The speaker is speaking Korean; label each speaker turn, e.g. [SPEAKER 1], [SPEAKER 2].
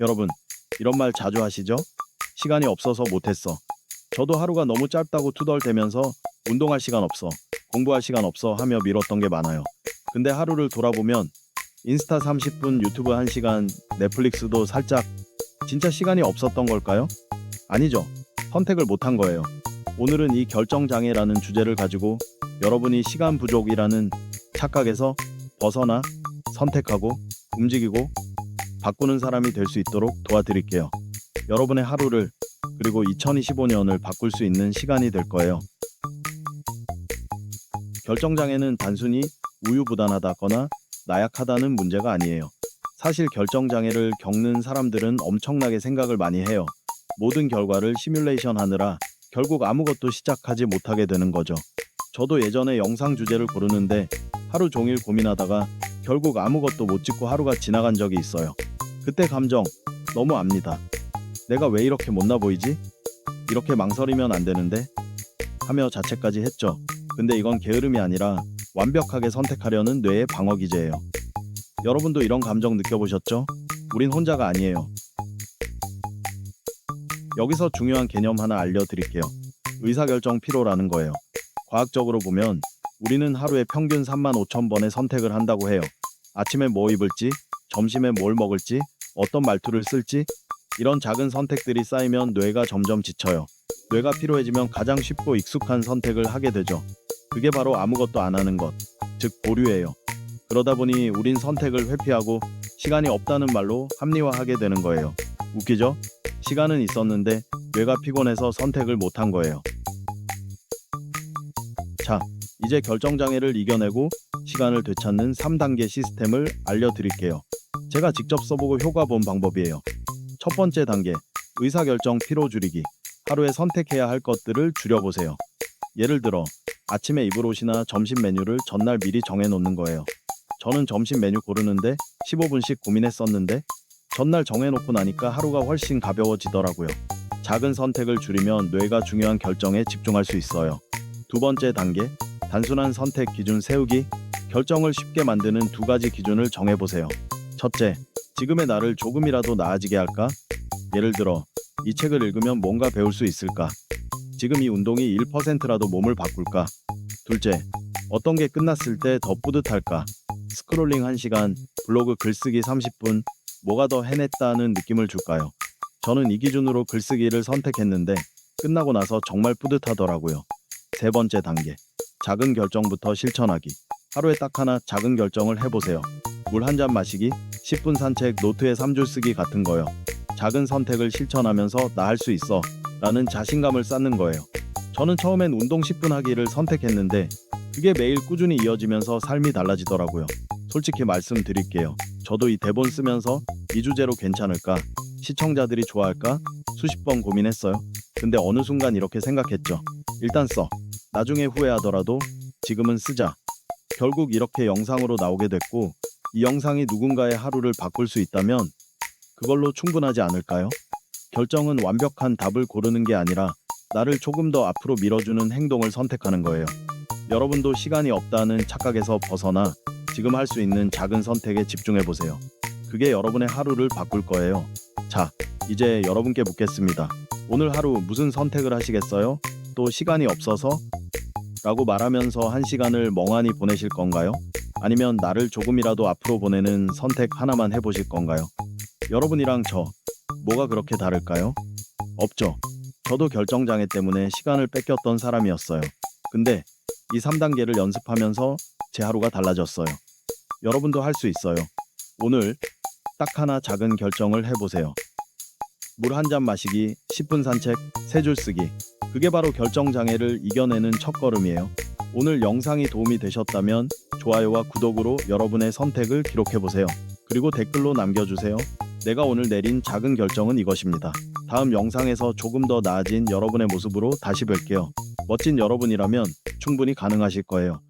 [SPEAKER 1] 여러분, 이런 말 자주 하시죠? 시간이 없어서 못했어. 저도 하루가 너무 짧다고 투덜대면서 운동할 시간 없어, 공부할 시간 없어 하며 미뤘던 게 많아요. 근데 하루를 돌아보면 인스타 30분, 유튜브 1시간, 넷플릭스도 살짝 진짜 시간이 없었던 걸까요? 아니죠. 선택을 못한 거예요. 오늘은 이 결정장애라는 주제를 가지고 여러분이 시간 부족이라는 착각에서 벗어나 선택하고 움직이고 바꾸는 사람이 될 수 있도록 도와드릴게요. 여러분의 하루를 그리고 2025년을 바꿀 수 있는 시간이 될 거예요. 결정장애는 단순히 우유부단하다거나 나약하다는 문제가 아니에요. 사실 결정장애를 겪는 사람들은 엄청나게 생각을 많이 해요. 모든 결과를 시뮬레이션 하느라 결국 아무것도 시작하지 못하게 되는 거죠. 저도 예전에 영상 주제를 고르는데 하루 종일 고민하다가 결국 아무것도 못 찍고 하루가 지나간 적이 있어요. 그때 감정 너무 압니다. 내가 왜 이렇게 못나 보이지? 이렇게 망설이면 안 되는데 하며 자책까지 했죠. 근데 이건 게으름이 아니라 완벽하게 선택하려는 뇌의 방어 기제예요. 여러분도 이런 감정 느껴보셨죠? 우린 혼자가 아니에요. 여기서 중요한 개념 하나 알려드릴게요. 의사결정 피로라는 거예요. 과학적으로 보면 우리는 하루에 평균 3만 5천 번의 선택을 한다고 해요. 아침에 뭐 입을지, 점심에 뭘 먹을지, 어떤 말투를 쓸지, 이런 작은 선택들이 쌓이면 뇌가 점점 지쳐요. 뇌가 피로해지면 가장 쉽고 익숙한 선택을 하게 되죠. 그게 바로 아무것도 안 하는 것, 즉 보류예요. 그러다 보니 우린 선택을 회피하고 시간이 없다는 말로 합리화하게 되는 거예요. 웃기죠? 시간은 있었는데 뇌가 피곤해서 선택을 못한 거예요. 자, 이제 결정장애를 이겨내고 시간을 되찾는 3단계 시스템을 알려드릴게요. 제가 직접 써보고 효과 본 방법이에요. 첫 번째 단계, 의사결정 피로 줄이기. 하루에 선택해야 할 것들을 줄여보세요. 예를 들어, 아침에 입을 옷이나 점심 메뉴를 전날 미리 정해놓는 거예요. 저는 점심 메뉴 고르는데 15분씩 고민했었는데 전날 정해놓고 나니까 하루가 훨씬 가벼워지더라고요. 작은 선택을 줄이면 뇌가 중요한 결정에 집중할 수 있어요. 두 번째 단계, 단순한 선택 기준 세우기. 결정을 쉽게 만드는 두 가지 기준을 정해보세요. 첫째, 지금의 나를 조금이라도 나아지게 할까? 예를 들어, 이 책을 읽으면 뭔가 배울 수 있을까? 지금 이 운동이 1%라도 몸을 바꿀까? 둘째, 어떤 게 끝났을 때 더 뿌듯할까? 스크롤링 1시간, 블로그 글쓰기 30분, 뭐가 더 해냈다는 느낌을 줄까요? 저는 이 기준으로 글쓰기를 선택했는데 끝나고 나서 정말 뿌듯하더라고요. 세 번째 단계. 작은 결정부터 실천하기. 하루에 딱 하나 작은 결정을 해보세요. 물 한 잔 마시기, 10분 산책, 노트에 3줄 쓰기 같은 거요. 작은 선택을 실천하면서 나 할 수 있어 라는 자신감을 쌓는 거예요. 저는 처음엔 운동 10분 하기를 선택했는데 그게 매일 꾸준히 이어지면서 삶이 달라지더라고요. 솔직히 말씀드릴게요. 저도 이 대본 쓰면서 이 주제로 괜찮을까? 시청자들이 좋아할까? 수십 번 고민했어요. 근데 어느 순간 이렇게 생각했죠. 일단 써. 나중에 후회하더라도 지금은 쓰자. 결국 이렇게 영상으로 나오게 됐고 이 영상이 누군가의 하루를 바꿀 수 있다면 그걸로 충분하지 않을까요? 결정은 완벽한 답을 고르는 게 아니라 나를 조금 더 앞으로 밀어주는 행동을 선택하는 거예요. 여러분도 시간이 없다는 착각에서 벗어나 지금 할 수 있는 작은 선택에 집중해 보세요. 그게 여러분의 하루를 바꿀 거예요. 자, 이제 여러분께 묻겠습니다. 오늘 하루 무슨 선택을 하시겠어요? 또 시간이 없어서? 라고 말하면서 한 시간을 멍하니 보내실 건가요? 아니면 나를 조금이라도 앞으로 보내는 선택 하나만 해보실 건가요? 여러분이랑 저, 뭐가 그렇게 다를까요? 없죠. 저도 결정장애 때문에 시간을 뺏겼던 사람이었어요. 근데 이 3단계를 연습하면서 제 하루가 달라졌어요. 여러분도 할 수 있어요. 오늘 딱 하나 작은 결정을 해보세요. 물 한 잔 마시기, 10분 산책, 세 줄 쓰기. 그게 바로 결정장애를 이겨내는 첫 걸음이에요. 오늘 영상이 도움이 되셨다면 좋아요와 구독으로 여러분의 선택을 기록해보세요. 그리고 댓글로 남겨주세요. 내가 오늘 내린 작은 결정은 이것입니다. 다음 영상에서 조금 더 나아진 여러분의 모습으로 다시 뵐게요. 멋진 여러분이라면 충분히 가능하실 거예요.